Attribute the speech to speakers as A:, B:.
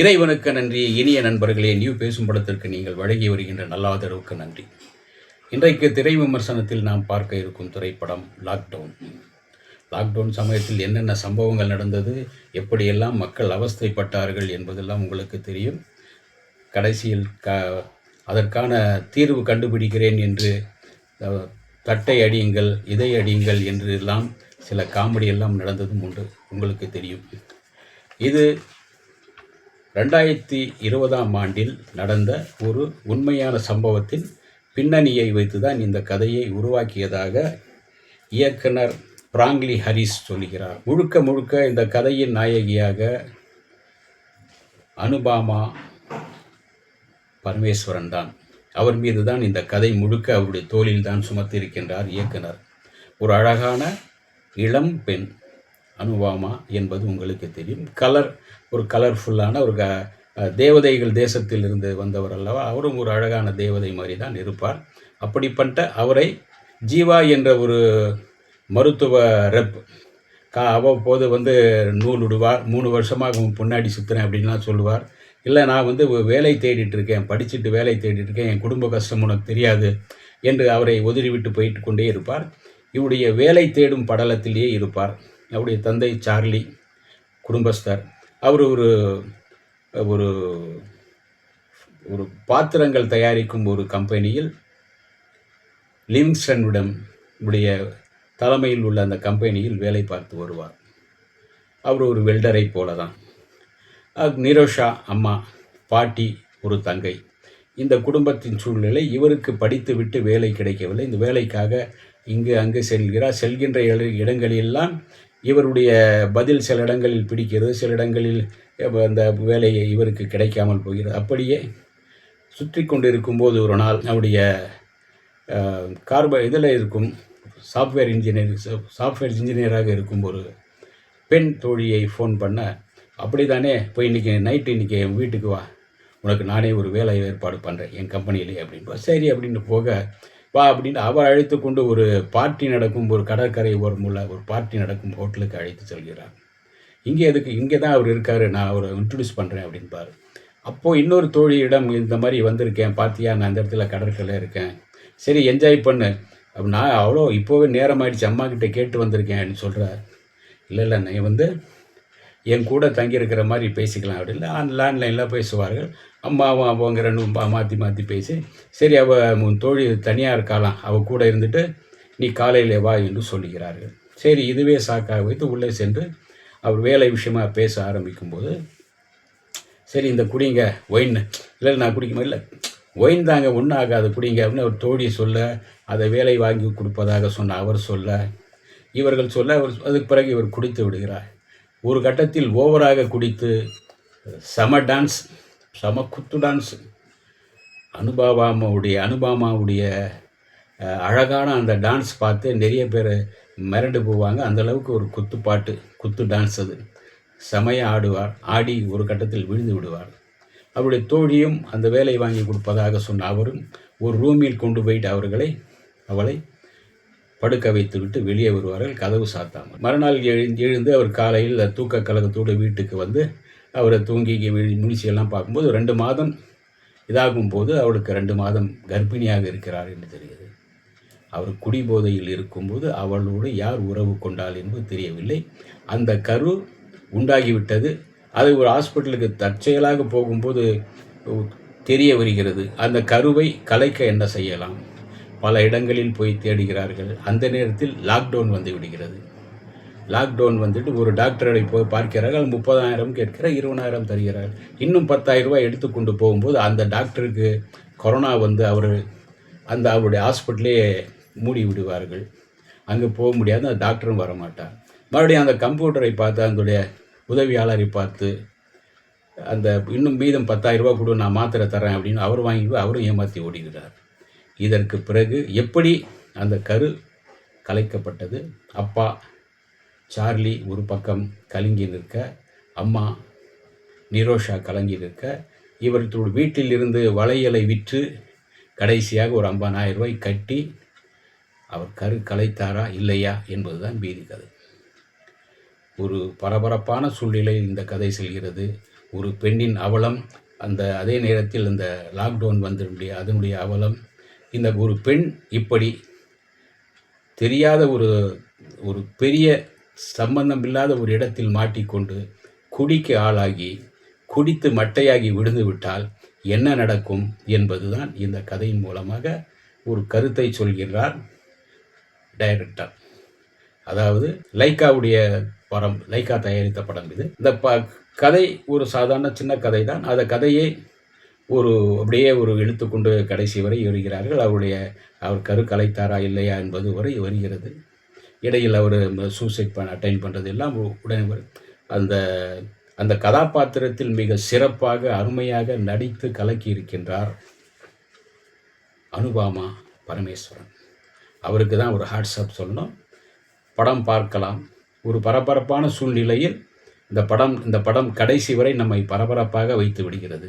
A: இறைவனுக்கு நன்றி. இனிய நண்பர்களே நியூ பேசும் படத்திற்கு நீங்கள் வழங்கி வருகின்ற நல்லாதரவுக்கு நன்றி. இன்றைக்கு திரை விமர்சனத்தில் நாம் பார்க்க இருக்கும் திரைப்படம் லாக்டவுன் லாக்டவுன் சமயத்தில் என்னென்ன சம்பவங்கள் நடந்தது எப்படியெல்லாம் மக்கள் அவஸ்தைப்பட்டார்கள் என்பதெல்லாம் உங்களுக்கு தெரியும். கடைசியில் க அதற்கான தீர்வு கண்டுபிடிக்கிறேன் என்று தட்டை அடியுங்கள் இதை அடியுங்கள் என்று எல்லாம் சில காமெடி எல்லாம் நடந்ததும் உண்டு. உங்களுக்கு தெரியும். இது ரெண்டாயிரத்தி இருபதாம் ஆண்டில் நடந்த ஒரு உண்மையான சம்பவத்தின் பின்னணியை வைத்துதான் இந்த கதையை உருவாக்கியதாக இயக்குனர் பிராங்லி ஹரிஸ் சொல்கிறார். முழுக்க முழுக்க இந்த கதையின் நாயகியாக அனுபாமா பரமேஸ்வரன் தான். அவர் மீது தான் இந்த கதை முழுக்க அவருடைய தோளில் தான் சுமத்திருக்கின்றார் இயக்குனர். ஒரு அழகான இளம் பெண் அனுபாமா என்பது உங்களுக்கு தெரியும். கலர் ஒரு கலர்ஃபுல்லான ஒரு க தேவதைகள் தேசத்தில் இருந்து வந்தவர் அல்லவா? அவரும் ஒரு அழகான தேவதை மாதிரி தான் இருப்பார். அப்படிப்பட்ட அவரை ஜீவா என்ற ஒரு மருத்துவ ரெப் கா அவ்வப்போது வந்து நூல் விடுவார். மூணு வருஷமாக உன் பின்னாடி சுற்றுறேன் அப்படின்லாம் சொல்லுவார். இல்லை நான் வந்து வேலை தேடிட்டு இருக்கேன். படிச்சுட்டு வேலை தேடிட்டு இருக்கேன். என் குடும்ப கஷ்டம் உனக்கு தெரியாது என்று அவரை ஒதுறிவிட்டு போயிட்டு கொண்டே இருப்பார். இவருடைய வேலை தேடும் படலத்திலேயே இருப்பார். அவருடைய தந்தை சார்லி குடும்பஸ்தர். அவர் ஒரு ஒரு ஒரு பாத்திரங்கள் தயாரிக்கும் ஒரு கம்பெனியில் லிம்சனுடன் உடைய தலைமையில் உள்ள அந்த கம்பெனியில் வேலை பார்த்து வருவார். அவர் ஒரு வெல்டரை போல தான் நிரோஷா அம்மா பாட்டி ஒரு தங்கை. இந்த குடும்பத்தின் சூழ்நிலை இவருக்கு படித்து விட்டு வேலை கிடைக்கவில்லை. இந்த வேலைக்காக இங்கு அங்கு செல்கிறார். செல்கின்ற இடங்களிலெல்லாம் இவருடைய பதில் சில இடங்களில் பிடிக்கிறது சில இடங்களில் அந்த வேலையை இவருக்கு கிடைக்காமல் போகிறது. அப்படியே சுற்றி கொண்டு இருக்கும்போது ஒரு நாள் அவருடைய கார்ப இதில் இருக்கும் சாஃப்ட்வேர் இன்ஜினியர் சாஃப்ட்வேர் இன்ஜினியராக இருக்கும் ஒரு பெண் தோழியை ஃபோன் பண்ண அப்படி தானே போய் இன்றைக்கி நைட்டு இன்றைக்கி என் வீட்டுக்கு வா. உனக்கு நானே ஒரு வேலை ஏற்பாடு பண்ணுறேன் என் கம்பெனியிலே அப்படின்னு சரி அப்படின்னு போக வா அப்படின்னு அவர் அழைத்து கொண்டு ஒரு பார்ட்டி நடக்கும் ஒரு கடற்கரை ஓரமுள்ள ஒரு பார்ட்டி நடக்கும் ஹோட்டலுக்கு அழைத்து செல்கிறார். இங்கே எதுக்கு இங்கே தான் அவர் இருக்கார் நான் அவரை இன்ட்ரடியூஸ் பண்ணுறேன் அப்படின்பார் அப்போது இன்னொரு தோழியிடம் இந்த மாதிரி வந்திருக்கேன் பார்த்தியா நான் இந்த இடத்துல கடற்கரையில் இருக்கேன். சரி என்ஜாய் பண்ணு. அப்ப நான் அவ்வளோ இப்போவே நேரம் ஆயிடுச்சு அம்மா கிட்டே கேட்டு வந்திருக்கேன் அப்படின்னு சொல்கிறார் இல்லை இல்லை நீ வந்து என் கூட தங்கியிருக்கிற மாதிரி பேசிக்கலாம் அப்படின்னு அந்த லேண்ட்லைனில் பேசுவார்கள். அம்மாவும் அவங்க ரெண்டும் மாற்றி மாற்றி பேசி சரி அவள் உன் தோழி தனியாக இருக்காளாம். அவள் கூட இருந்துட்டு நீ காலையில் வா என்று சொல்லுகிறார்கள். சரி இதுவே சாக்காக வைத்து உள்ளே சென்று அவர் வேலை விஷயமாக பேச ஆரம்பிக்கும்போது சரி இந்த குடிங்க ஒயின். இல்லை நான் குடிக்க இல்லை ஒயின் தாங்க ஒன்றும் ஆகாது. குடிங்க அப்படின்னு அவர் தோழி சொல்ல அதை வேலை வாங்கி கொடுப்பதாக சொன்ன அவர் சொல்ல இவர்கள் சொல்ல அவர் அதுக்கு பிறகு இவர் குடித்து விடுகிறார். ஒரு கட்டத்தில் ஓவராக குடித்து சம டான்ஸ் சம குத்து டான்ஸ் அனுபாபாமாவுடைய அனுபாமாவுடைய அழகான அந்த டான்ஸ் பார்த்து நிறைய பேர் மிரண்டு போவாங்க. அந்தளவுக்கு ஒரு குத்து பாட்டு குத்து டான்ஸ் அது. செமைய ஆடுவார். ஆடி ஒரு கட்டத்தில் விழுந்து விடுவார். அவருடைய தோழியும் அந்த வேலை வாங்கி கொடுப்பதாக சொன்ன அவரும் ஒரு ரூமில் கொண்டு போயிட்டு அவர்களை அவளை படுக்க வைத்துவிட்டு வெளியே வருவார்கள் கதவு சாத்தாமல். மறுநாள் எழுந்து எழுந்து அவர் காலையில் தூக்க கலகத்தோடு வீட்டுக்கு வந்து அவரை தூங்கி விழி- பார்க்கும்போது ரெண்டு மாதம் இதாகும் போது அவளுக்கு ரெண்டு மாதம் கர்ப்பிணியாக இருக்கிறார் என்று தெரிகிறது. அவர் குடிபோதையில் இருக்கும்போது அவளோடு யார் உறவு கொண்டாள் என்பது தெரியவில்லை. அந்த கரு உண்டாகிவிட்டது. அது ஒரு ஹாஸ்பிட்டலுக்கு தற்செயலாக போகும்போது தெரிய வருகிறது. அந்த கருவை கலைக்க என்ன செய்யலாம்? பல இடங்களில் போய் தேடுகிறார்கள். அந்த நேரத்தில் லாக்டவுன் வந்து விடுகிறது. லாக்டவுன் வந்துட்டு ஒரு டாக்டரை போய் பார்க்கிறார்கள். முப்பதாயிரம் கேட்கிறார் இருபதாயிரம் தருகிறார். இன்னும் பத்தாயிரம் ரூபாய் எடுத்துக்கொண்டு போகும்போது அந்த டாக்டருக்கு கொரோனா வந்து அவர் அந்த அவருடைய ஹாஸ்பிட்டலே மூடி விடுவார்கள். அங்கே போக முடியாது அந்த டாக்டரும் வர மாட்டார் மறுபடியும் அந்த கம்ப்யூட்டரை பார்த்து அதனுடைய உதவியாளரை பார்த்து அந்த இன்னும் மீதம் பத்தாயிரரூபா கொடு நான் மாத்திரை தரேன் அப்படின்னு அவர் வாங்கி அவரும் ஏமாற்றி ஓடுகிறார் இதற்கு பிறகு எப்படி அந்த கரு கலைக்கப்பட்டது? அப்பா சார்லி ஒரு பக்கம் கலங்கி நிற்க அம்மா நிரோஷா கலங்கி நிற்க இவர்களோட வீட்டிலிருந்து வளையலை விற்று கடைசியாக ஒரு 50000 ரூபாய் கட்டி அவர் கரு கலைத்தாரா இல்லையா என்பதுதான் பீதி கதை. ஒரு பரபரப்பான சூழ்நிலையில் இந்த கதை செல்கிறது. ஒரு பெண்ணின் அவலம் அந்த அதே நேரத்தில் இந்த லாக்டவுன் வந்தனுடைய அதனுடைய அவலம் இந்த ஒரு பெண் இப்படி தெரியாத ஒரு ஒரு பெரிய சம்பந்தம் இல்லாத ஒரு இடத்தில் மாட்டிக்கொண்டு குடிக்கு ஆளாகி குடித்து மட்டையாகி விழுந்து விட்டால் என்ன நடக்கும் என்பதுதான் இந்த கதையின் மூலமாக ஒரு கருத்தை சொல்கிறார் டைரக்டர் அதாவது லைக்காவுடைய படம் லைக்கா தயாரித்த படம் இது. இந்த ப கதை ஒரு சாதாரண சின்ன கதை தான் அந்த கதையை ஒரு அப்படியே ஒரு இழுத்துக்கொண்டு கடைசி வரை வருகிறார்கள் அவருடைய அவர் கரு கலைத்தாரா இல்லையா என்பது வரை வருகிறது. இடையில் அவர் சூசைட் பண்ண அட்டைன் பண்ணுறது எல்லாம் உடனே வரும். அந்த அந்த கதாபாத்திரத்தில் மிக சிறப்பாக அருமையாக நடித்து கலக்கி இருக்கின்றார் அனுபாமா பரமேஸ்வரன். அவருக்கு தான் ஒரு ஹாட்ஸ்அப் சொல்லணும். படம் பார்க்கலாம். ஒரு பரபரப்பான சூழ்நிலையில் இந்த படம் இந்த படம் கடைசி வரை நம்மை பரபரப்பாக வைத்து விடுகிறது.